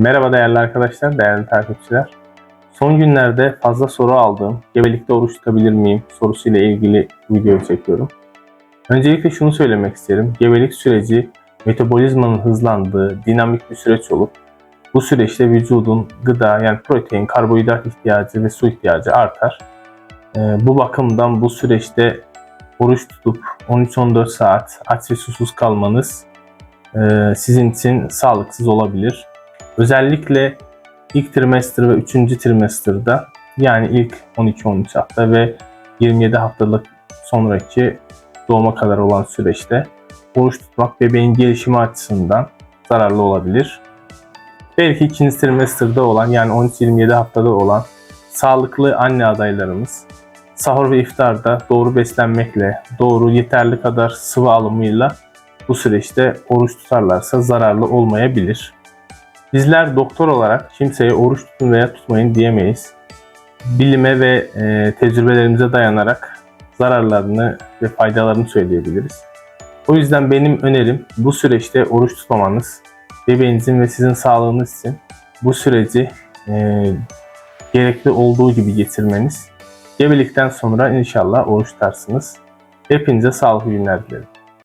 Merhaba değerli arkadaşlar, değerli takipçiler. Son günlerde fazla soru aldığım, gebelikte oruç tutabilir miyim sorusuyla ilgili video çekiyorum. Öncelikle şunu söylemek isterim. Gebelik süreci metabolizmanın hızlandığı dinamik bir süreç olup bu süreçte vücudun gıda yani protein, karbonhidrat ihtiyacı ve su ihtiyacı artar. Ee, bu bakımdan bu süreçte oruç tutup 13-14 saat aç ve susuz kalmanız e, sizin için sağlıksız olabilir. Özellikle ilk trimester ve 3. trimester'da yani ilk 12-13 hafta ve 27 haftalık sonraki doğuma kadar olan süreçte oruç tutmak bebeğin gelişimi açısından zararlı olabilir. Belki ikinci trimester'da olan yani 13-27 haftada olan sağlıklı anne adaylarımız sahur ve iftarda doğru beslenmekle, doğru yeterli kadar sıvı alımıyla bu süreçte oruç tutarlarsa zararlı olmayabilir. Bizler doktor olarak kimseye oruç tutun veya tutmayın diyemeyiz. Bilime ve e, tecrübelerimize dayanarak zararlarını ve faydalarını söyleyebiliriz. O yüzden benim önerim bu süreçte oruç tutmamanız, bebeğinizin ve sizin sağlığınız için bu süreci e, gerekli olduğu gibi geçirmeniz. Gebelikten sonra inşallah oruç tutarsınız. Hepinize sağlıklı günler dilerim.